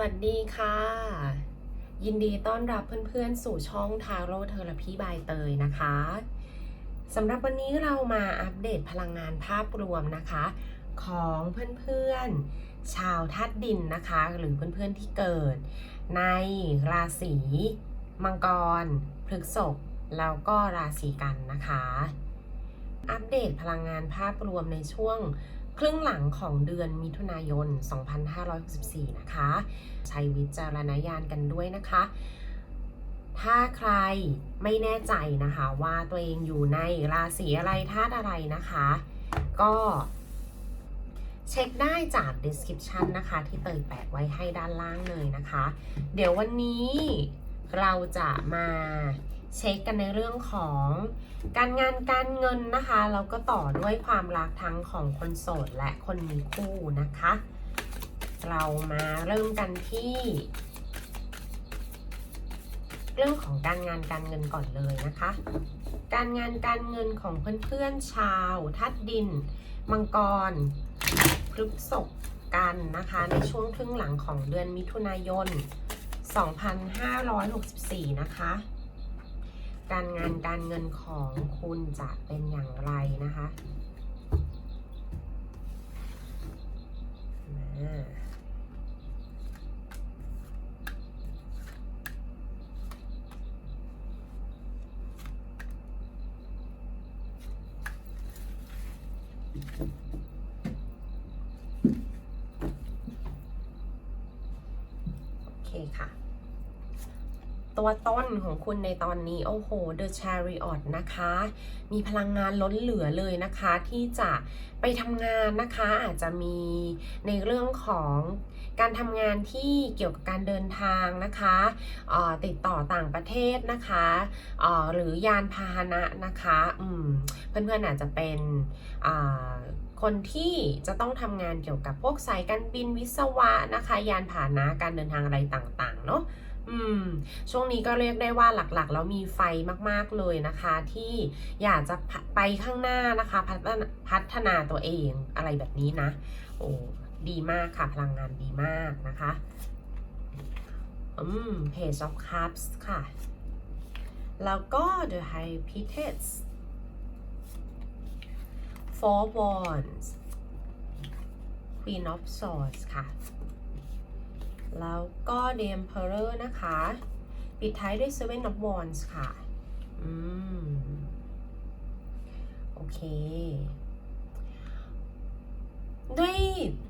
สวัสดีค่ะ ยินดีต้อนรับเพื่อนๆ สู่ช่องทาโร่เทอรพีบายเตยนะคะสำหรับวันนี้เรามาอัปเดตพลังงานภาพรวมนะคะ ของเพื่อนๆ ชาวธาตุดินนะคะ หรือเพื่อนๆที่เกิด ในราศีมังกรพฤกษภแล้วก็ราศีกันนะคะ อัปเดตพลังงานภาพรวมในช่วง ครึ่งหลังของเดือนมิถุนายน 2564 นะคะ ใช้วิจารณญาณกันด้วยนะคะ ถ้าใครไม่แน่ใจนะคะว่าตัวเองอยู่ในราศีอะไรธาตุอะไรนะคะ ก็เช็คได้จาก description นะคะที่เตยแปะไว้ให้ด้านล่างเลยนะคะ เดี๋ยววันนี้เราจะมา เช็คกันในเรื่องของการงานการเงินนะคะแล้วก็ต่อด้วยความรักทั้งของคนโสดและคนมีคู่นะคะ เรามาเริ่มกันที่ เรื่องของการงานการเงินก่อนเลยนะคะ การงานการเงินของเพื่อนๆชาวทัดดิน มังกรพฤษภกันนะคะในช่วงครึ่งหลังของเดือนมิถุนายน 2564 นะคะ การงานการเงินของคุณจะเป็นอย่างไรนะคะมาโอเคค่ะ ตัวต้นของคุณในตอนนี้โอ้โห The Chariot นะคะ มีพลังงานล้นเหลือเลยนะคะ ที่จะไปทำงานนะคะ อาจจะมีในเรื่องของการทำงานที่เกี่ยวกับการเดินทางนะคะติดต่อต่างประเทศนะคะหรือยานพาหนะนะคะเพื่อนๆอาจจะเป็นคนที่จะต้องทำงานเกี่ยวกับพวกสายการบินวิศวะนะคะ ยานพาหนะการเดินทางอะไรต่างๆเนาะ อืม ช่วงนี้ก็เรียกได้ว่าหลักๆ แล้วมีไฟมากๆเลยนะคะ ที่อยากจะไปข้างหน้านะคะ พัฒนาพัฒนาตัวเองอะไรแบบนี้นะ โอ้ดีมากค่ะ พลังงานดีมากนะคะ อืม Page of Cups ค่ะ แล้วก็ The High Priestess Four Wands Queen of Swords ค่ะ แล้วก็ The Emperor นะคะ ปิดท้ายด้วย Seven of Wands ค่ะ อืม โอเค ด้วย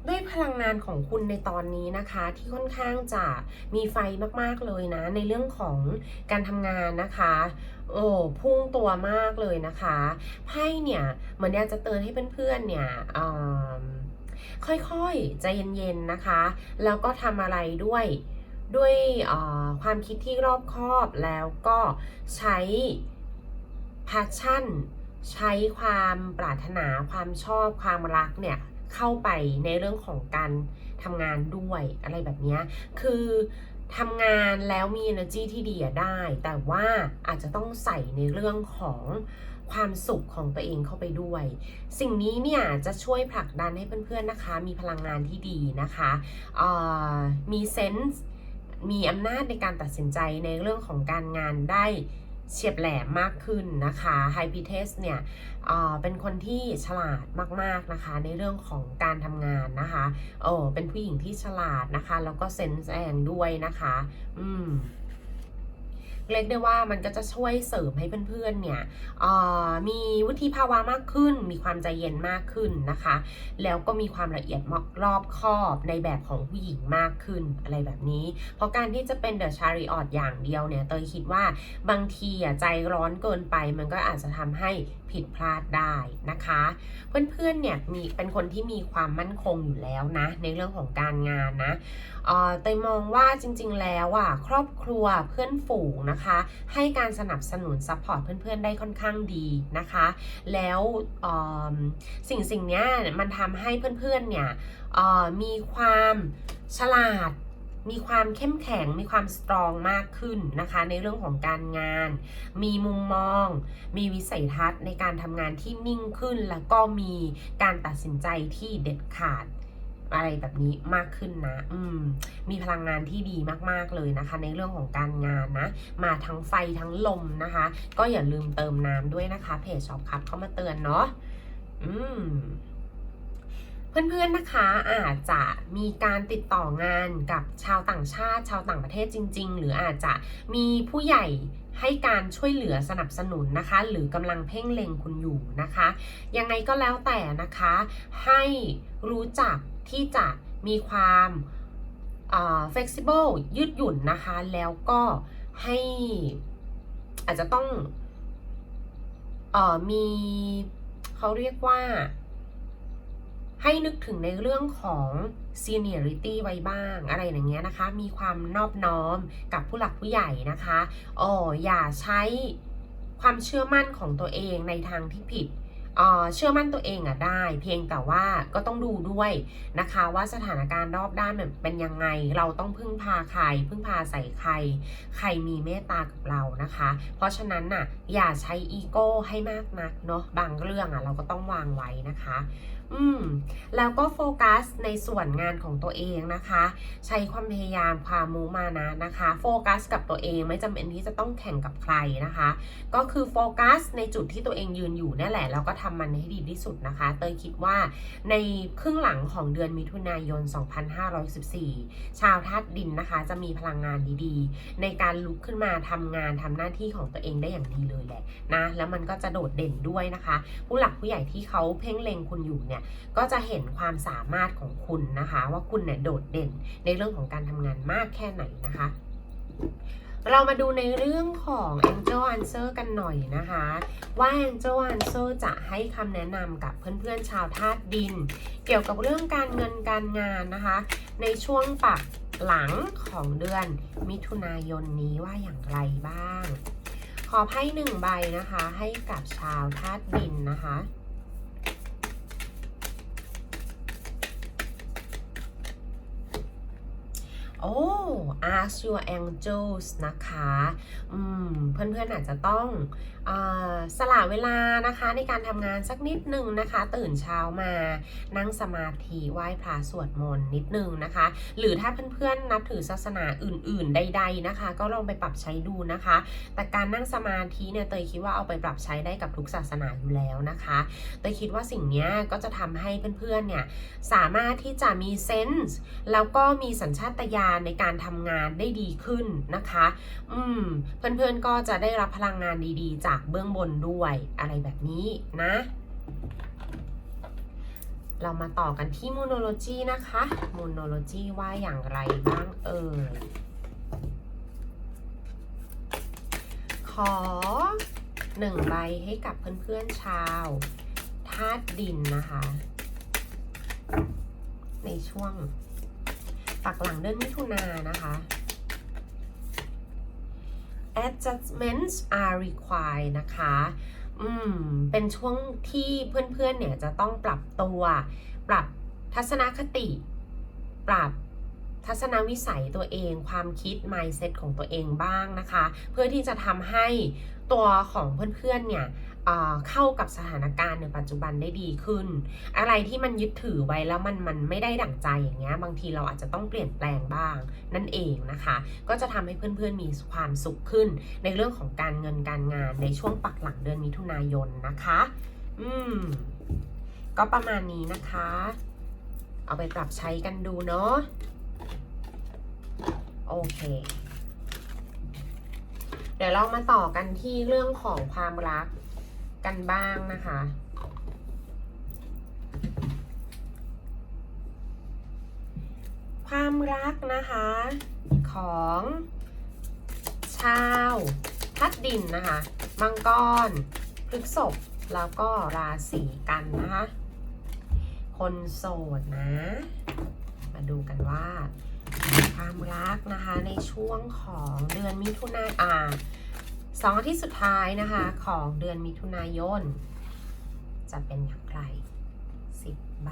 ด้วยพลังงานของคุณในตอนนี้นะคะ ที่ค่อนข้างจะมีไฟมากๆเลยนะ ในเรื่องของการทำงานนะคะโอ้พุ่งตัวมากเลยนะคะ ไพ่เนี่ย เหมือนอยากจะเตือนให้เพื่อนๆเนี่ยอืม ค่อยๆ ใจเย็นๆนะคะ แล้วก็ทำอะไรด้วยด้วยความคิดที่รอบคอบแล้วก็ใช้ passion ใช้ความปรารถนาความชอบความรักเนี่ยเข้าไปในเรื่องของการทำงานด้วยอะไรแบบนี้คือทำงานแล้วมี energy ที่ดีได้ แต่ว่าอาจจะต้องใส่ในเรื่องของ ความสุขของตัวเองเข้าไปด้วย สิ่งนี้เนี่ยจะช่วยผลักดันให้เพื่อนๆนะคะ มีพลังงานที่ดีนะคะมีเซนส์มีอำนาจในการตัดสินใจในเรื่องของการงานได้เฉียบแหลมมากขึ้นนะคะไฮพิเทสเนี่ยเป็นคนที่ฉลาดมากๆนะคะในเรื่องของการทำงานนะคะโอ้เป็นผู้หญิงที่ฉลาดนะคะ แล้วก็เซนส์แองด้วยนะคะ อืม เรียกได้ว่ามันก็จะช่วยเสริมให้เพื่อนๆเนี่ยมีวุฒิภาวะมากขึ้น มีความใจเย็นมากขึ้นนะคะ แล้วก็มีความละเอียดรอบคอบในแบบของผู้หญิงมากขึ้นอะไรแบบนี้ เพราะการที่จะเป็นเดอะชาริออตอย่างเดียวเนี่ยเตยคิดว่าบางทีอะใจร้อนเกินไปมันก็อาจจะทำให้ ผิดพลาดได้นะคะ เพื่อนๆเนี่ยมีเป็นคนที่มีความมั่นคงอยู่แล้วนะ ในเรื่องของการงานนะเออตยมองว่าจริงๆแล้วอะครอบครัวเพื่อนฝูงนะคะ ให้การสนับสนุนซัพพอร์ตเพื่อนๆได้ค่อนข้างดีนะคะ แล้วสิ่งสิ่งนี้มันทำให้เพื่อนๆเนี่ยมีความฉลาด มีความเข้มแข็งมีความสตรองมากขึ้นนะคะ ในเรื่องของการงาน มีมุมมอง มีวิสัยทัศน์ในการทำงานที่นิ่งขึ้น แล้วก็มีการตัดสินใจที่เด็ดขาดอะไรแบบนี้มากขึ้นนะ อืม มีพลังงานที่ดีมากๆเลยนะคะ ในเรื่องของการงานนะ มาทั้งไฟทั้งลมนะคะ ก็อย่าลืมเติมน้ำด้วยนะคะ เพจช็อปคับเข้ามาเตือนเนาะ อืม เพื่อนๆนะคะอาจจะมีการติดต่องานกับชาวต่างชาติ ชาวต่างประเทศจริง ๆ หรืออาจจะมีผู้ใหญ่ให้การช่วยเหลือสนับสนุนนะคะ หรือกำลังเพ่งเล็งคุณอยู่นะคะ ยังไงก็แล้วแต่นะคะ ให้รู้จักที่จะมีความอ flexible ยืดหยุ่นนะคะ แล้วก็ให้อาจจะต้องออมีเขาเรียกว่า ให้นึกถึงในเรื่องของ seniority ไว้บ้างอะไรอย่างเงี้ยนะคะ มีความนอบน้อมกับผู้หลักผู้ใหญ่นะคะอ๋ออย่าใช้ความเชื่อมั่นของตัวเองในทางที่ผิดเอ่อเชื่อมั่นตัวเองอะได้ เพียงแต่ว่าก็ต้องดูด้วยนะคะว่าสถานการณ์รอบด้านแบบเป็นยังไง เราต้องพึ่งพาใคร พึ่งพาใส่ใคร ใครมีเมตตากับเรานะคะ เพราะฉะนั้นน่ะอย่าใช้อีโก้ให้มากนักเนาะบางเรื่องอะเราก็ต้องวางไว้นะคะ อืมแล้วก็โฟกัสในส่วนงานของตัวเองนะคะ ใช้ความพยายามความมุมานะนะคะ โฟกัสกับตัวเองไม่จำเป็นที่จะต้องแข่งกับใครนะคะ ก็คือโฟกัสในจุดที่ตัวเองยืนอยู่นั่นแหละแล้วก็ทำมันให้ดีที่สุดนะคะ เตยคิดว่าในครึ่งหลังของเดือนมิถุนายน 2514 ชาวธาตุดินนะคะ จะมีพลังงานดีๆ ในการลุกขึ้นมาทำงานทำหน้าที่ของตัวเองได้อย่างดีเลยแหละนะแล้วมันก็จะโดดเด่นด้วยนะคะ ผู้หลักผู้ใหญ่ที่เขาเพ่งเล็งคุณอยู่เนี่ยก็จะเห็นความสามารถของคุณนะคะ ว่าคุณเนี่ยโดดเด่นในเรื่องของการทำงานมากแค่ไหนนะคะ เรามาดูในเรื่องของ Angel Answer กันหน่อยนะคะ ว่า Angel Answer จะให้คำแนะนำกับเพื่อนๆชาวธาตุดิน เกี่ยวกับเรื่องการเงินการงานนะคะ ในช่วงปักหลังของเดือนมิถุนายนนี้ว่าอย่างไรบ้าง ขอไพ่หนึ่งใบนะคะ ให้กับชาวธาตุดินนะคะ โอ้ ask your angels นะคะ อืม เพื่อนๆอาจจะต้อง สละเวลานะคะในการทำงานสักนิดหนึ่งนะคะ ตื่นเช้ามานั่งสมาธิไหว้พระสวดมนต์นิดหนึ่งนะคะ หรือถ้าเพื่อนๆนับถือศาสนาอื่น ๆ ใด ๆนะคะ ก็ลองไปปรับใช้ดูนะคะ แต่การนั่งสมาธิเนี่ยเตยคิดว่าเอาไปปรับใช้ได้กับทุกศาสนาอยู่แล้วนะคะเตยคิดว่าสิ่งนี้ก็จะทำให้เพื่อนๆเนี่ยสามารถที่จะมีเซนส์แล้วก็มีสัญชาตญาณในการทำงานได้ดีขึ้นนะคะ อืมเพื่อนๆก็จะได้รับพลังงานดีๆ จากเบื้องบนด้วยอะไรแบบนี้นะ เรามาต่อกันที่มูโนโลจีนะคะมูโนโลจีว่าอย่างไรบ้างเอ่ยขอหนึ่งใบให้กับเพื่อนๆชาวธาตุดินนะคะ ในช่วงปักหลังเดือนมิถุนายนนะคะ adjustments are required นะคะ อืม เป็นช่วงที่เพื่อนๆ เนี่ยจะต้องปรับตัว ปรับทัศนคติ ปรับทัศนวิสัยตัวเอง ความคิด mindset ของตัวเองบ้างนะคะ เพื่อที่จะทำให้ตัวของเพื่อนๆ เนี่ย เข้ากับสถานการณ์ในปัจจุบันได้ดีขึ้น อะไรที่มันยึดถือไว้แล้วมันมันไม่ได้ดั่งใจอย่างเงี้ยบางทีเราอาจจะต้องเปลี่ยนแปลงบ้างนั่นเองนะคะ ก็จะทำให้เพื่อนๆมีความสุขขึ้น ในเรื่องของการเงินการงานในช่วงปักหลังเดือนมิถุนายนนะคะ อืม ก็ประมาณนี้นะคะ เอาไปปรับใช้กันดูเนาะโอเคเดี๋ยวเรามาต่อกันที่เรื่องของความรัก กันบ้างนะคะ ความรักนะคะ ของชาวทัดดินนะคะมังกรพฤกษบแล้วก็ราศีกันนะคะ คนโสดนะ มาดูกันว่า ความรักนะคะในช่วงของเดือนมิถุนายอ่า สองอาทิตย์สุดท้ายนะคะของเดือนมิถุนายน จะเป็นอย่างไรสิบใบ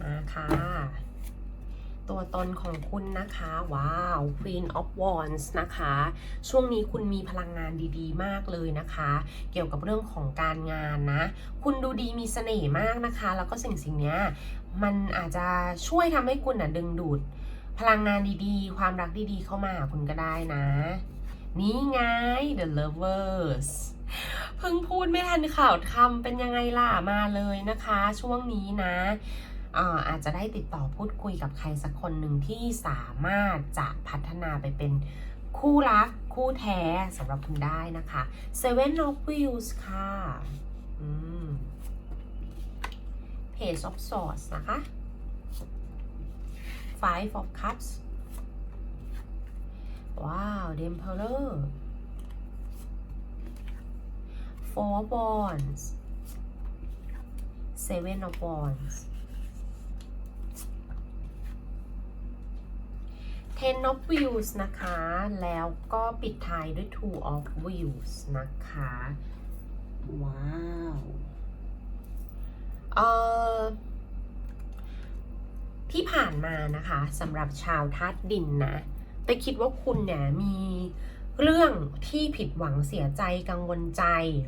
มาค่ะ ตัวตน ของคุณนะคะ ว้าว Queen of Wands นะคะ ช่วงนี้คุณมีพลังงานดีๆ มากเลยนะคะ เกี่ยวกับเรื่องของการงานนะ คุณดูดีมีเสน่ห์มากนะคะ แล้วก็สิ่งสิ่งเนี้ยมันอาจจะช่วยทำให้คุณอะดึงดูด พลังงานดีๆ ความรักดีๆ เข้ามาคุณก็ได้นะ นี่ไง The Lovers เพิ่งพูดไม่ทันข่าวทำเป็นยังไงล่ะมาเลยนะคะ ช่วงนี้นะ อาจจะได้ติดต่อพูดคุยกับใครสักคนหนึ่งที่สามารถจะพัฒนาไปเป็นคู่รักคู่แท้สำหรับคุณได้นะคะ Seven of Wheels ค่ะอืม Page of Swords นะคะ Five of Cups ว้าว The Emperor Four Wands Seven of Wands Ten of Wheels นะคะ แล้วก็ปิดท้ายด้วย Two of Wheels นะคะ ว้าวเอ่อที่ผ่านมานะคะสำหรับชาวธาตุดินนะ แต่คิดว่าคุณเนี่ยมี เรื่องที่ผิดหวังเสียใจกังวลใจ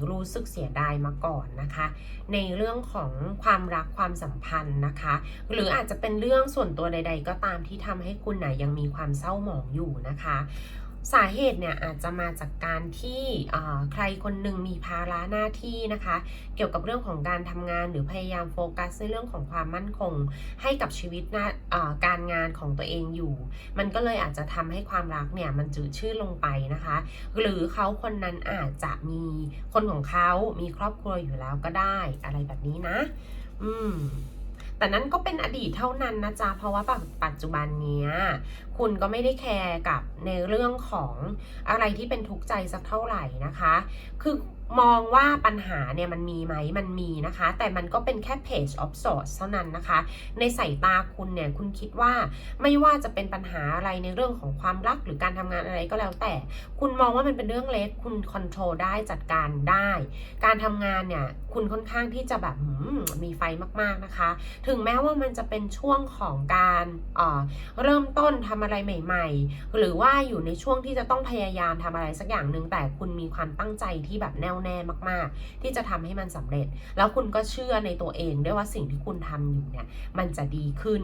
รู้สึกเสียดายมาก่อนนะคะ ในเรื่องของความรักความสัมพันธ์นะคะ หรืออาจจะเป็นเรื่องส่วนตัวใด ๆ ก็ตามที่ทำให้คุณน่ะยังมีความเศร้าหมองอยู่นะคะ สาเหตุเนี่ยอาจจะมาจากการที่ใครคนหนึ่งมีภาระหน้าที่นะคะ เกี่ยวกับเรื่องของการทำงานหรือพยายามโฟกัสในเรื่องของความมั่นคง ให้กับชีวิตน้าอ่าการงานของตัวเองอยู่ มันก็เลยอาจจะทำให้ความรักเนี่ยมันจืดชืดลงไปนะคะ หรือเขาคนนั้นอาจจะมีคนของเขามีครอบครัวอยู่แล้วก็ได้อะไรแบบนี้นะ อืมแต่นั้นก็เป็นอดีตเท่านั้นนะจ๊ะ เพราะว่าปัจจุบันเนี้ย คุณก็ไม่ได้แคร์กับในเรื่องของอะไรที่เป็นทุกข์ใจสักเท่าไหร่นะคะ คือ มองว่าปัญหาเนี่ยมันมีไหมมันมีนะคะ แต่มันก็เป็นแค่ page of swords เท่านั้นนะคะ ในสายตาคุณเนี่ยคุณคิดว่าไม่ว่าจะเป็นปัญหาอะไรในเรื่องของความรักหรือการทำงานอะไรก็แล้วแต่ คุณมองว่ามันเป็นเรื่องเล็กคุณคอนโทรลได้จัดการได้ การทำงานเนี่ยคุณค่อนข้างที่จะแบบมมีไฟมากๆนะคะ ถึงแม้ว่ามันจะเป็นช่วงของการเออเริ่มต้นทำอะไรใหม่ ๆ หรือว่าอยู่ในช่วงที่จะต้องพยายามทำอะไรสักอย่างหนึ่งแต่คุณมีความตั้งใจที่แบบแน่วแน่มาก ๆ ที่จะทำให้มันสำเร็จ แล้วคุณก็เชื่อในตัวเองด้วยว่าสิ่งที่คุณทำอยู่เนี่ย มันจะดีขึ้น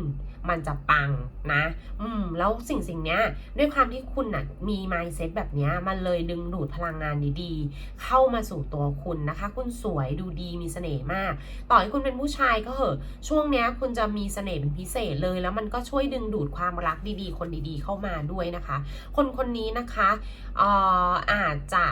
มันจะปังนะ อืม แล้วสิ่งสิ่งเนี้ยด้วยความที่คุณน่ะมี mindset แบบเนี้ยมันเลยดึงดูดพลังงานดีๆ เข้ามาสู่ตัวคุณนะคะ คุณสวยดูดีมีเสน่ห์มาก ต่อให้คุณเป็นผู้ชายก็เหอะ ช่วงเนี้ยคุณจะมีเสน่ห์เป็นพิเศษเลย แล้วมันก็ช่วยดึงดูดความรักดีๆ คนดีๆ เข้ามาด้วยนะคะ คนคนนี้นะคะ เอ่ออาจจะ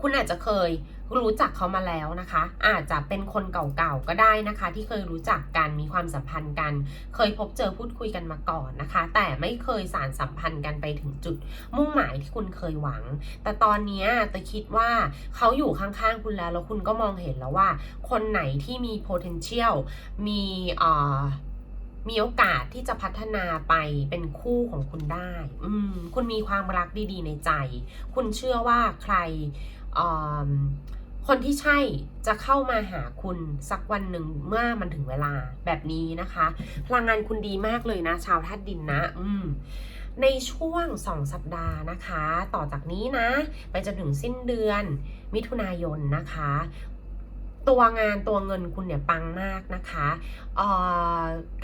คุณอาจจะเคยรู้จักเขามาแล้วนะคะ อาจจะเป็นคนเก่าๆก็ได้นะคะ ที่เคยรู้จักกันมีความสัมพันธ์กัน เคยพบเจอพูดคุยกันมาก่อนนะคะ แต่ไม่เคยสารสัมพันธ์กันไปถึงจุด มุ่งหมายที่คุณเคยหวัง แต่ตอนนี้แต่คิดว่าเขาอยู่ข้างๆคุณแล้วแล้วคุณก็มองเห็นแล้วว่า คนไหนที่มี potential มีเอ่อมีโอกาสที่จะพัฒนาไปเป็นคู่ของคุณได้ อืม คุณมีความรักดีๆในใจ คุณเชื่อว่าใคร คนที่ใช่จะเข้ามาหาคุณสักวันหนึ่งเมื่อมันถึงเวลาแบบนี้นะคะ พลังงานคุณดีมากเลยนะ ชาวธาตุดินนะอืมในช่วง 2 สัปดาห์นะคะ ต่อจากนี้นะ ไปจนถึงสิ้นเดือนมิถุนายนนะคะ ตัวงานตัวเงินคุณเนี่ยปังมากนะคะ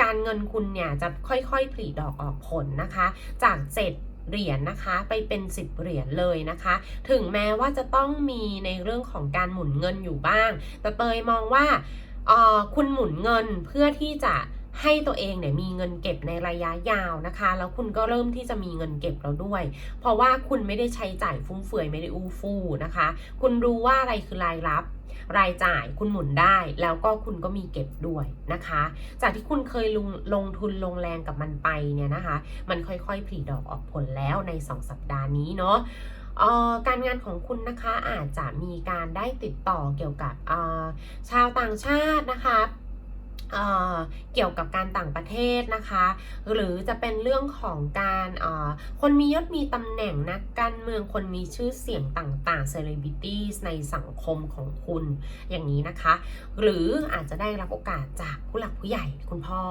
การเงินคุณเนี่ยจะค่อยๆผลิดอกออกผลนะคะ จาก 7 เหรียญนะคะ ไปเป็น 10 เหรียญเลยนะคะ ถึงแม้ว่าจะต้องมีในเรื่องของการหมุนเงินอยู่บ้าง แต่เตยมองว่าออคุณหมุนเงินเพื่อที่จะ ให้ตัวเองเนี่ยมีเงินเก็บในระยะยาวนะคะ แล้วคุณก็เริ่มที่จะมีเงินเก็บแล้วด้วย เพราะว่าคุณไม่ได้ใช้จ่ายฟุ่มเฟือยไม่ได้อู้ฟู่นะคะ คุณรู้ว่าอะไรคือรายรับรายจ่ายคุณหมุนได้แล้วก็คุณก็มีเก็บด้วยนะคะ จากที่คุณเคยลงลงทุนลงแรงกับมันไปเนี่ยนะคะ มันค่อยๆผลิดอกออกผลแล้วใน 2 สัปดาห์นี้เนาะออการงานของคุณนะคะอาจจะมีการได้ติดต่อเกี่ยวกับออชาวต่างชาตินะคะ เเกี่ยวกับการต่างประเทศนะคะ หรือจะเป็นเรื่องของการเอ่อคนมียศมีตำแหน่งนักการเมืองคนมีชื่อเสียงต่างๆ celebrities ในสังคมของคุณอย่างนี้นะคะ หรืออาจจะได้รับโอกาสจากผู้หลักผู้ใหญ่คุณพ่อ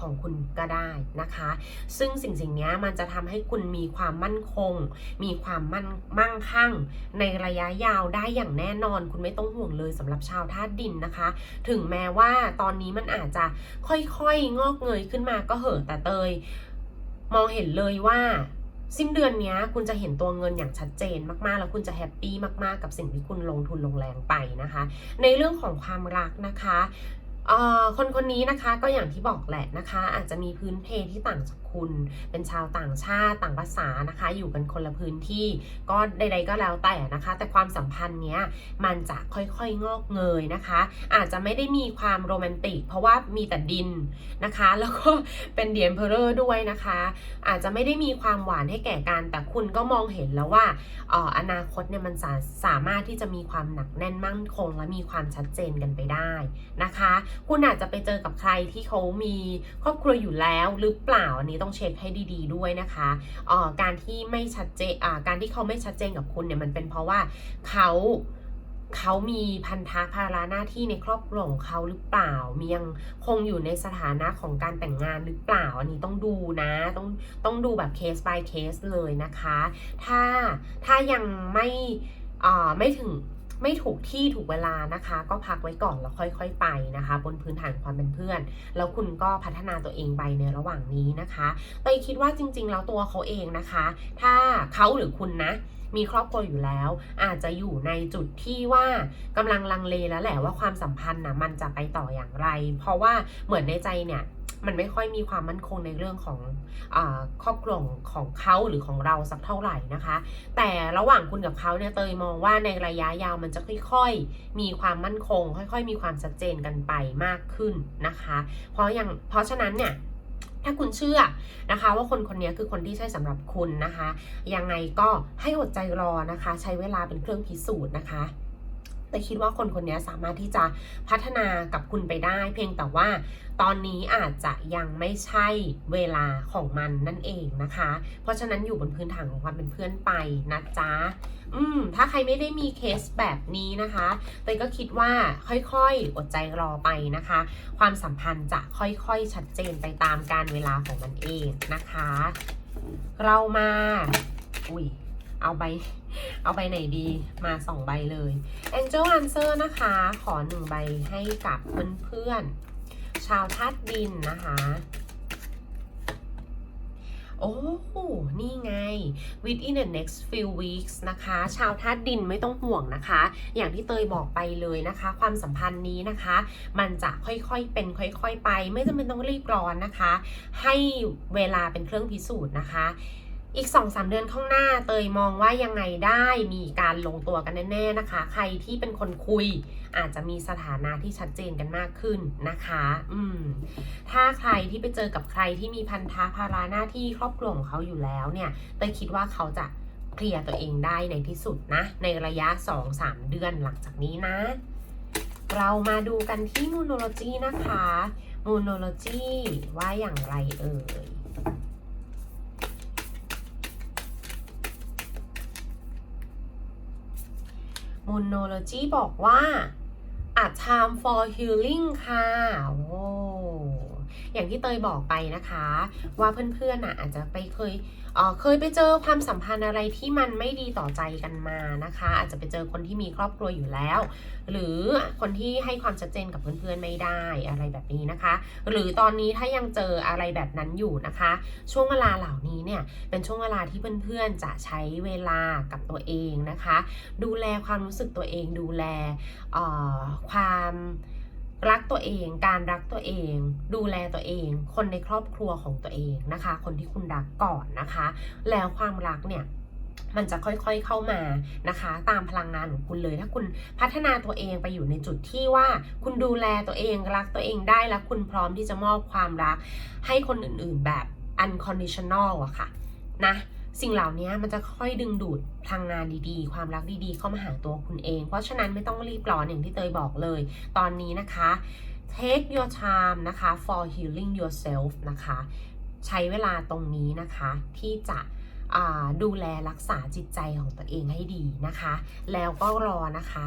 ของคุณก็ได้นะคะ ซึ่งสิ่งสิ่งนี้มันจะทำให้คุณมีความมั่นคง มีความมั่นมั่งคั่ง ในระยะยาวได้อย่างแน่นอน คุณไม่ต้องห่วงเลยสำหรับชาวธาตุดินนะคะ ถึงแม้ว่าตอนนี้มันอาจจะค่อยๆ งอกเงยขึ้นมาก็เหอะแต่เตย มองเห็นเลยว่าสิ้นเดือนนี้คุณจะเห็นตัวเงินอย่างชัดเจนมากๆ แล้วคุณจะแฮปปี้มากๆ กับสิ่งที่คุณลงทุนลงแรงไปนะคะ ในเรื่องของความรักนะคะ คนคนนี้นะคะก็อย่างที่บอกแหละนะคะ อาจจะมีพื้นเพที่ต่างจากคุณ เป็นชาวต่างชาติต่างภาษานะคะ อยู่กันคนละพื้นที่ก็ใด ๆ ก็แล้วแต่นะคะ แต่ความสัมพันธ์เนี้ยมันจะค่อยๆงอกเงยนะคะ อาจจะไม่ได้มีความโรแมนติก เพราะว่ามีแต่ดินนะคะ แล้วก็เป็นเดียนเพอเรอร์ด้วยนะคะ อาจจะไม่ได้มีความหวานให้แก่กันแต่คุณก็มองเห็นแล้วว่าอออนาคตเนี่ยมันสาสามารถที่จะมีความหนักแน่นมั่นคง และมีความชัดเจนกันไปได้นะคะ คุณอาจจะไปเจอกับใครที่เขามีครอบครัวอยู่แล้วหรือเปล่าอันนี้ต้องเช็คให้ดีๆด้วยนะคะเออการที่ไม่ชัดเจนอ่าการที่เขาไม่ชัดเจนกับคุณเนี่ยมันเป็นเพราะว่าเขาเขามีพันธะภาระหน้าที่ในครอบครัวของเขาหรือเปล่า มียังคงอยู่ในสถานะของการแต่งงานหรือเปล่า อันนี้ต้องดูนะ ต้องต้องดูแบบเคส by เคสเลยนะคะ ถ้าถ้ายังไม่อ่าไม่ถึง ไม่ถูกที่ถูกเวลานะคะ ก็พักไว้ก่อนแล้วค่อยๆไปนะคะ บนพื้นฐานความเป็นเพื่อน แล้วคุณก็พัฒนาตัวเองไปในระหว่างนี้นะคะเตยคิดว่าจริง ๆ แล้วตัวเขาเองนะคะ ถ้าเขาหรือคุณนะ มีครอบครัวอยู่แล้ว อาจจะอยู่ในจุดที่ว่ากำลังลังเลแล้วแหละว่าความสัมพันธ์นะมันจะไปต่ออย่างไร เพราะว่าเหมือนในใจเนี่ยมันไม่ค่อยมีความมั่นคงในเรื่องของอครอบครัวของเขาหรือของเราสักเท่าไหร่นะคะ แต่ระหว่างคุณกับเขาเนี่ยเตยมองว่าในระยะยาวมันจะค่อยๆ มีความมั่นคง ค่อย ๆ มีความชัดเจนกันไปมากขึ้นนะคะ เพราะอย่างเพราะฉะนั้นเนี่ย ถ้าคุณเชื่อนะคะ ว่าคนคนนี้คือคนที่ใช่สำหรับคุณนะคะ ยังไงก็ให้อดใจรอนะคะ ใช้เวลาเป็นเครื่องพิสูจน์นะคะ แต่คิดว่าคนคนนี้สามารถที่จะพัฒนากับคุณไปได้ เพียงแต่ว่าตอนนี้อาจจะยังไม่ใช่เวลาของมันนั่นเองนะคะ เพราะฉะนั้นอยู่บนพื้นฐานของความเป็นเพื่อนไปนะจ๊ะอืมถ้าใครไม่ได้มีเคสแบบนี้นะคะเตยก็คิดว่าค่อยๆ อดใจรอไปนะคะ ความสัมพันธ์จะค่อยๆ ชัดเจนไปตามการเวลาของมันเองนะคะ เรามา อุ้ย เอาใบ เอาใบไหนดีมาสองใบเลย Angel Answer นะคะ ขอหนึ่งใบให้กับเพื่อนๆ ชาวธาตุดินนะคะ โอ้ นี่ไง within the next few weeks นะคะ ชาวธาตุดินไม่ต้องห่วงนะคะ อย่างที่เตยบอกไปเลยนะคะ ความสัมพันธ์นี้นะคะ มันจะค่อยๆเป็นค่อย ๆ ไป ไม่จำเป็นต้องรีบร้อนนะคะ ให้เวลาเป็นเครื่องพิสูจน์นะคะ อีก 2-3 เดือนข้างหน้าเตยมองว่ายังไงได้มีการลงตัวกันแน่ๆนะคะ ใครที่เป็นคนคุยอาจจะมีสถานะที่ชัดเจนกันมากขึ้นนะคะ อืม ถ้าใครที่ไปเจอกับใครที่มีพันธะภาระหน้าที่ครอบครัวของเขาอยู่แล้วเนี่ยเตยคิดว่าเขาจะเคลียร์ตัวเองได้ในที่สุดนะ ในระยะ 2-3 เดือนหลังจากนี้นะ เรามาดูกันที่มูโนโลจีนะคะมูโนโลจีว่าอย่างไรเอ่ย Monology บอกว่า a time for healing ค่ะ โอ้ อย่างที่เตยบอกไปนะคะ ว่าเพื่อนๆน่ะอาจจะไปเคยเออเคยไปเจอความสัมพันธ์อะไรที่มันไม่ดีต่อใจกันมานะคะ อาจจะไปเจอคนที่มีครอบครัวอยู่แล้ว หรือคนที่ให้ความชัดเจนกับเพื่อนๆไม่ได้อะไรแบบนี้นะคะ หรือตอนนี้ถ้ายังเจออะไรแบบนั้นอยู่นะคะ ช่วงเวลาเหล่านี้เนี่ยเป็นช่วงเวลาที่เพื่อนๆจะใช้เวลากับตัวเองนะคะ ดูแลความรู้สึกตัวเองดูแลความ รักตัวเอง การรักตัวเอง ดูแลตัวเอง คนในครอบครัวของตัวเองนะคะ คนที่คุณรักก่อนนะคะ แล้วความรักเนี่ยมันจะค่อยๆเข้ามานะคะ ตามพลังงานของคุณเลย ถ้าคุณพัฒนาตัวเองไปอยู่ในจุดที่ว่า คุณดูแลตัวเองรักตัวเองได้แล้วคุณพร้อมที่จะมอบความรัก ให้คนอื่นๆแบบ unconditional อะค่ะนะ สิ่งเหล่านี้มันจะค่อยดึงดูดพลังงานดีๆ ความรักดีๆ เข้ามาหาตัวคุณเอง เพราะฉะนั้นไม่ต้องรีบร้อนอย่างที่เตยบอกเลย ตอนนี้นะคะ take your time นะคะ for healing yourself นะคะ ใช้เวลาตรงนี้นะคะที่จะดูแลรักษาจิตใจของตัวเองให้ดีนะคะ แล้วก็รอนะคะ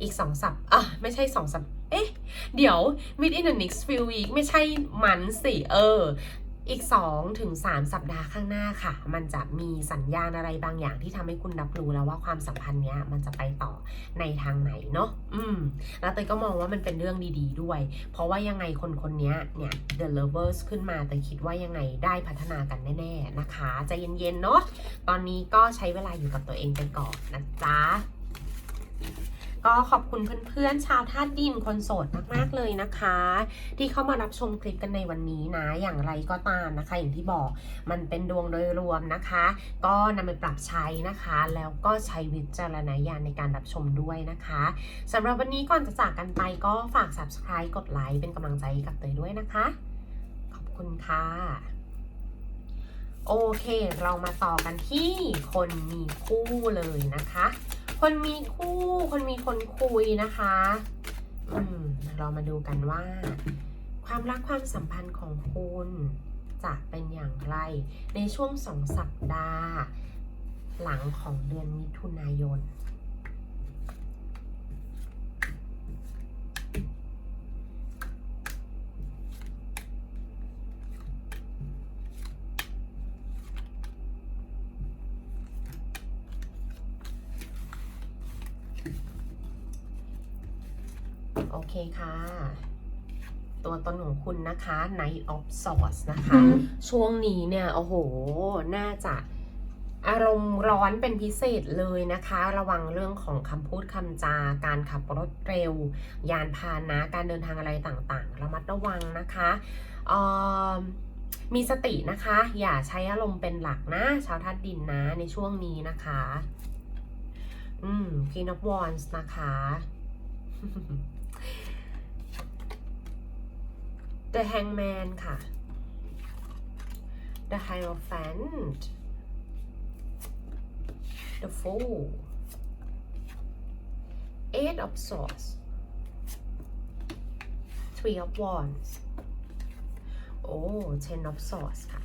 อีกสองสัปอะไม่ใช่สองสัปเอ๊ะ เดี๋ยว within the next few week ไม่ใช่มันสิ เออ อีก2-3ถึง3สัปดาห์ข้างหน้าค่ะ มันจะมีสัญญาณอะไรบางอย่างที่ทำให้คุณรับรู้แล้วว่าความสัมพันธ์เนี้ยมันจะไปต่อในทางไหนเนาะอืม แล้วเตยก็มองว่ามันเป็นเรื่องดีๆด้วย เพราะว่ายังไงคนคนเนี้ยเนี่ย the lovers ขึ้นมาแต่คิดว่ายังไงได้พัฒนากันแน่ๆนะคะใจเย็นๆเนาะตอนนี้ก็ใช้เวลาอยู่กับตัวเองไปก่อนนะจ๊ะ ก็ขอบคุณเพื่อนๆชาวท่าตุดินคนโสดมากๆเลยนะคะ ที่เข้ามารับชมคลิปกันในวันนี้นะ อย่างไรก็ตามนะคะ อย่างที่บอกมันเป็นดวงโดยรวมนะคะ ก็นำไปปรับใช้นะคะ แล้วก็ใช้วิจารณญาณในการรับชมด้วยนะคะสำหรับวันนี้ก่อนจะจากกันไปก็ฝาก subscribe กดไลค์เป็นกำลังใจกับเตยด้วยนะคะ ขอบคุณค่ะ โอเค เรามาต่อกันที่คนมีคู่เลยนะคะ คนมีคู่ คนมีคนคุยนะคะอืมเรามาดูกันว่า ความรักความสัมพันธ์ของคุณจะเป็นอย่างไร ในช่วงสองสัปดาห์ หลังของเดือนมิถุนายน โอเคค่ะ ตัวตนของคุณนะคะ Knight of Swords นะคะ ช่วงนี้เนี่ย โอ้โห น่าจะอารมณ์ร้อนเป็นพิเศษเลยนะคะ ระวังเรื่องของคำพูดคำจา การขับรถเร็ว ยานพาหนะ การเดินทางอะไรต่างๆ ระมัดระวังนะคะเอิ่มมีสตินะคะ อย่าใช้อารมณ์เป็นหลักนะ ชาวธาตุดินนะในช่วงนี้นะคะ อืม Queen of Wands นะคะ The Hangman ค่ะ The Hierophant The Fool Eight of Swords Three of Wands โอ้ Ten of Swords ค่ะ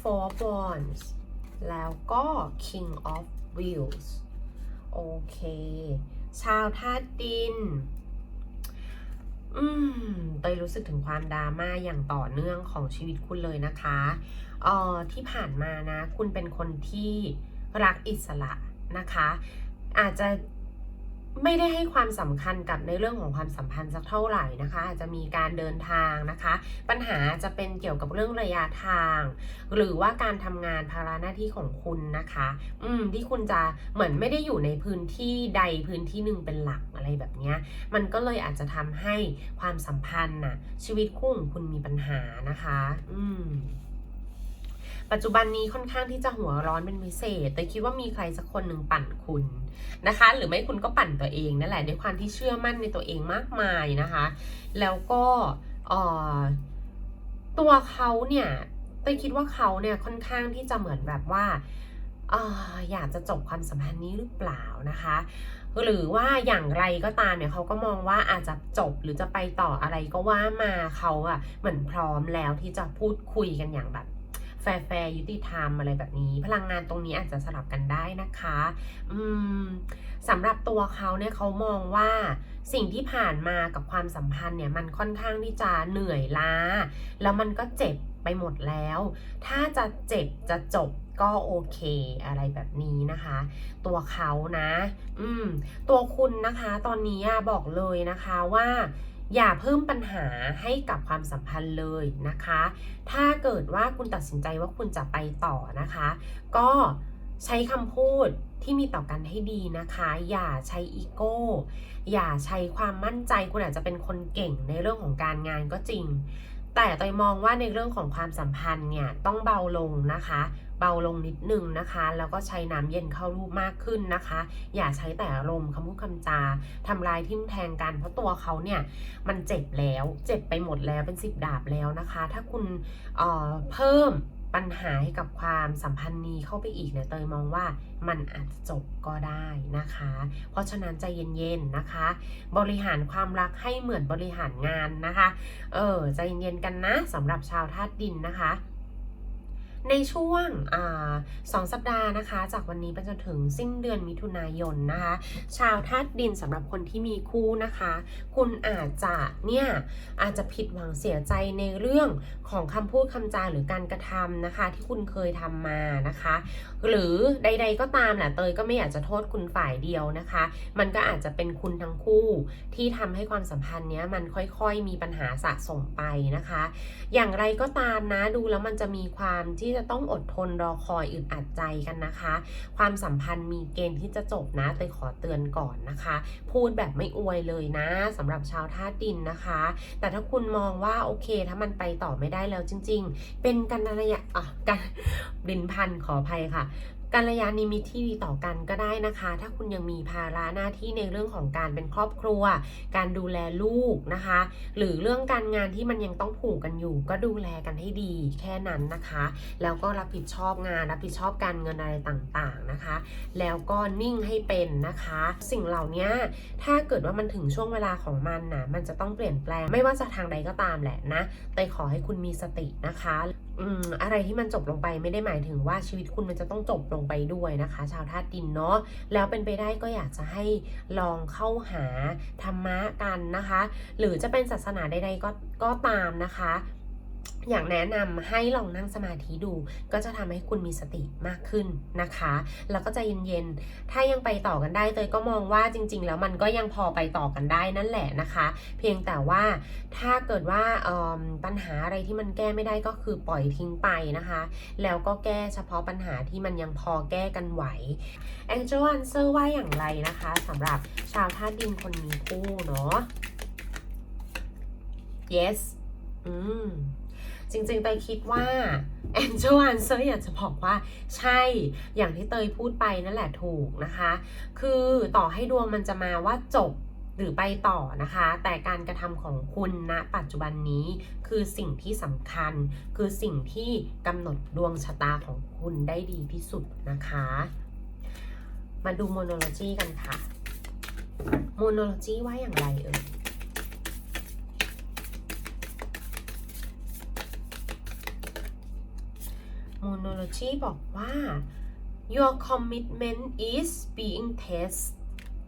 Four of Wands แล้วก็ King of Wheels โอเค ชาวธาตุดิน อืมเตยรู้สึกถึงความดราม่าอย่างต่อเนื่องของชีวิตคุณเลยนะคะเอ่อที่ผ่านมานะ คุณเป็นคนที่รักอิสระนะคะ อาจจะ ไม่ได้ให้ความสำคัญกับในเรื่องของความสัมพันธ์สักเท่าไหร่นะคะ อาจจะมีการเดินทางนะคะ ปัญหาจะเป็นเกี่ยวกับเรื่องระยะทาง หรือว่าการทำงานภาระหน้าที่ของคุณนะคะ อืมที่คุณจะเหมือนไม่ได้อยู่ในพื้นที่ใดพื้นที่หนึ่งเป็นหลักอะไรแบบนี้มันก็เลยอาจจะทำให้ความสัมพันธ์น่ะชีวิตคู่ของคุณมีปัญหานะคะ อืม ปัจจุบันนี้ค่อนข้างที่จะหัวร้อนเป็นพิเศษ แต่คิดว่ามีใครสักคนหนึ่งปั่นคุณนะคะ หรือไม่คุณก็ปั่นตัวเองนั่นแหละด้วยความที่เชื่อมั่นในตัวเองมากมายนะคะ แล้วก็ตัวเขาเนี่ยเต้ยคิดว่าเขาเนี่ยค่อนข้างที่จะเหมือนแบบว่าอยากจะจบความสัมพันธ์นี้หรือเปล่านะคะ หรือว่าอย่างไรก็ตามเนี่ยเขาก็มองว่าอาจจะจบหรือจะไปต่ออะไรก็ว่ามาเขาอะเหมือนพร้อมแล้วที่จะพูดคุยกันอย่างแบบ แฟร์ๆยุติธรรมอะไรแบบนี้ พลังงานตรงนี้อาจจะสลับกันได้นะคะอืมสำหรับตัวเขาเนี่ยเขามองว่าสิ่งที่ผ่านมากับความสัมพันธ์เนี่ยมันค่อนข้างที่จะเหนื่อยล้า แล้วมันก็เจ็บไปหมดแล้ว ถ้าจะเจ็บจะจบก็โอเคอะไรแบบนี้นะคะ ตัวเขานะ อืม ตัวคุณนะคะ ตอนนี้บอกเลยนะคะว่า อย่าเพิ่มปัญหาให้กับความสัมพันธ์เลยนะคะ ถ้าเกิดว่าคุณตัดสินใจว่าคุณจะไปต่อนะคะ ก็ใช้คำพูดที่มีต่อกันให้ดีนะคะ อย่าใช้อีโก้ อย่าใช้ความมั่นใจ คุณอาจจะเป็นคนเก่งในเรื่องของการงานก็จริง แต่ตอยมองว่าในเรื่องของความสัมพันธ์เนี่ยต้องเบาลงนะคะ บาลงนิดนึงนะคะ แล้วก็ใช้น้ำเย็นเข้ารูปมากขึ้นนะคะ อย่าใช้แต่อารมณ์คำพูดคำจาทำลายทิ่มแทงกัน เพราะตัวเขาเนี่ยมันเจ็บแล้ว เจ็บไปหมดแล้วเป็นสิบดาบแล้วนะคะ ถ้าคุณเอ่อเพิ่มปัญหาให้กับความสัมพันธ์นี้เข้าไปอีกเนี่ยเตยมองว่ามันอาจจะจบก็ได้นะคะ เพราะฉะนั้นใจเย็นๆนะคะ บริหารความรักให้เหมือนบริหารงานนะคะ เออใจเย็นๆกันนะสำหรับชาวธาตุดินนะคะ ในช่วงอสองสัปดาห์นะคะ จากวันนี้ไปจนถึงสิ้นเดือนมิถุนายนนะคะ ชาวธาตุดินสำหรับคนที่มีคู่นะคะ คุณอาจจะเนี่ยอาจจะผิดหวังเสียใจในเรื่องของคำพูดคำจาหรือการกระทำนะคะ ที่คุณเคยทำมานะคะ หรือใด ๆ ก็ตามแหละเตยก็ไม่อยากจะโทษคุณฝ่ายเดียวนะคะ มันก็อาจจะเป็นคุณทั้งคู่ที่ทำให้ความสัมพันธ์เนี้ยมันค่อยๆมีปัญหาสะสมไปนะคะ อย่างไรก็ตามนะดูแล้วมันจะมีความที่จะต้องอดทนรอคอยอึดอัดใจกันนะคะ ความสัมพันธ์มีเกณฑ์ที่จะจบนะเตยขอเตือนก่อนนะคะ พูดแบบไม่อวยเลยนะสำหรับชาวธาตุดินนะคะ แต่ถ้าคุณมองว่าโอเค ถ้ามันไปต่อไม่ได้แล้วจริง ๆ เป็นกันระยะอะกันบินพันขออภัยค่ะ การระยะนิมิตที่ดีต่อกันก็ได้นะคะ ถ้าคุณยังมีภาระหน้าที่ในเรื่องของการเป็นครอบครัว การดูแลลูกนะคะ หรือเรื่องการงานที่มันยังต้องผูกกันอยู่ ก็ดูแลกันให้ดีแค่นั้นนะคะ แล้วก็รับผิดชอบงานรับผิดชอบการเงินอะไรต่างๆนะคะ แล้วก็นิ่งให้เป็นนะคะ สิ่งเหล่านี้ถ้าเกิดว่ามันถึงช่วงเวลาของมันนะมันจะต้องเปลี่ยนแปลงไม่ว่าจะทางใดก็ตามแหละนะแต่ขอให้คุณมีสตินะคะ อะไรที่มันจบลงไปไม่ได้หมายถึงว่าชีวิตคุณมันจะต้องจบลงไปด้วยนะคะ ชาวธาตุดินเนาะแล้วเป็นไปได้ก็อยากจะให้ลองเข้าหาธรรมะกันนะคะ หรือจะเป็นศาสนาใดๆก็ก็ตามนะคะ อยากแนะนำให้ลองนั่งสมาธิดู ก็จะทำให้คุณมีสติมากขึ้นนะคะ แล้วก็ใจเย็นๆ ถ้ายังไปต่อกันได้เตยก็มองว่าจริง ๆ แล้วมันก็ยังพอไปต่อกันได้นั่นแหละนะคะ เพียงแต่ว่าถ้าเกิดว่าปัญหาอะไรที่มันแก้ไม่ได้ก็คือปล่อยทิ้งไปนะคะ แล้วก็แก้เฉพาะปัญหาที่มันยังพอแก้กันไหว Angel Answer ว่าอย่างไรนะคะสำหรับชาวธาตุดินคนมีคู่เนาะ yes อืม จริงๆเตยคิดว่า Angel Answer อยากจะบอกว่าใช่อย่างที่เตยพูดไปนั่นแหละถูกนะคะ คือต่อให้ดวงมันจะมาว่าจบหรือไปต่อนะคะ แต่การกระทำของคุณณนะปัจจุบันนี้คือสิ่งที่สำคัญ คือสิ่งที่กำหนดดวงชะตาของคุณได้ดีที่สุดนะคะ มาดูโมโนโลจีกันค่ะโมโนโลจีว่าอย่างไรเอ่ย Monology บอกว่า your commitment is being tested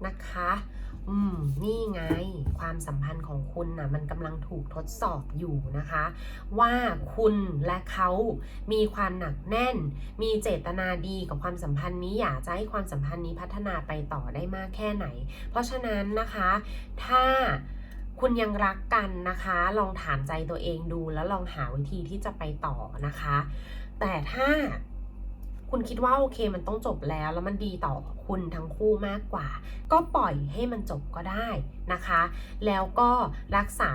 นะคะ อืม นี่ไง ความสัมพันธ์ของคุณนะมันกำลังถูกทดสอบอยู่นะคะ ว่าคุณและเขามีความหนักแน่น มีเจตนาดีกับความสัมพันธ์นี้ อยากจะให้ความสัมพันธ์นี้พัฒนาไปต่อได้มากแค่ไหน เพราะฉะนั้นนะคะ ถ้า คุณยังรักกันนะคะ ลองถามใจตัวเองดูแล้วลองหาวิธีที่จะไปต่อนะคะ แต่ถ้าคุณคิดว่าโอเคมันต้องจบแล้วแล้วมันดีต่อคุณทั้งคู่มากกว่า ก็ปล่อยให้มันจบก็ได้นะคะ แล้วก็รักษา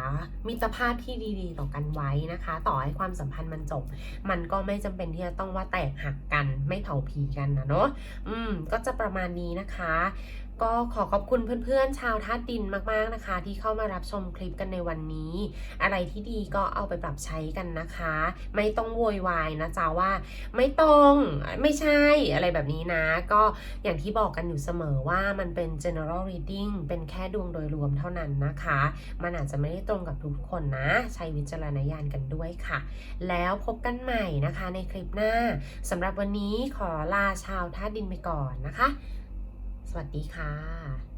มิตรภาพที่ดีๆ ต่อกันไว้นะคะ ต่อให้ความสัมพันธ์มันจบ มันก็ไม่จำเป็นที่จะต้องว่าแตกหักกันไม่เผาผีกันนะเนาะอืมก็จะประมาณนี้นะคะ ก็ขอขอบคุณเพื่อนๆ ชาวธาตุดินมากๆนะคะ ที่เข้ามารับชมคลิปกันในวันนี้ อะไรที่ดีก็เอาไปปรับใช้กันนะคะ ไม่ต้องโวยวายนะจ๊ะว่า ไม่ตรงไม่ใช่อะไรแบบนี้นะ ก็อย่างที่บอกกันอยู่เสมอว่ามันเป็น general reading เป็นแค่ดวงโดยรวมเท่านั้นนะคะ มันอาจจะไม่ได้ตรงกับทุกคนนะ ใช้วิจารณญาณกันด้วยค่ะ แล้วพบกันใหม่นะคะในคลิปหน้าสำหรับวันนี้ขอลาชาวธาตุดินไปก่อนนะคะ สวัสดีค่ะ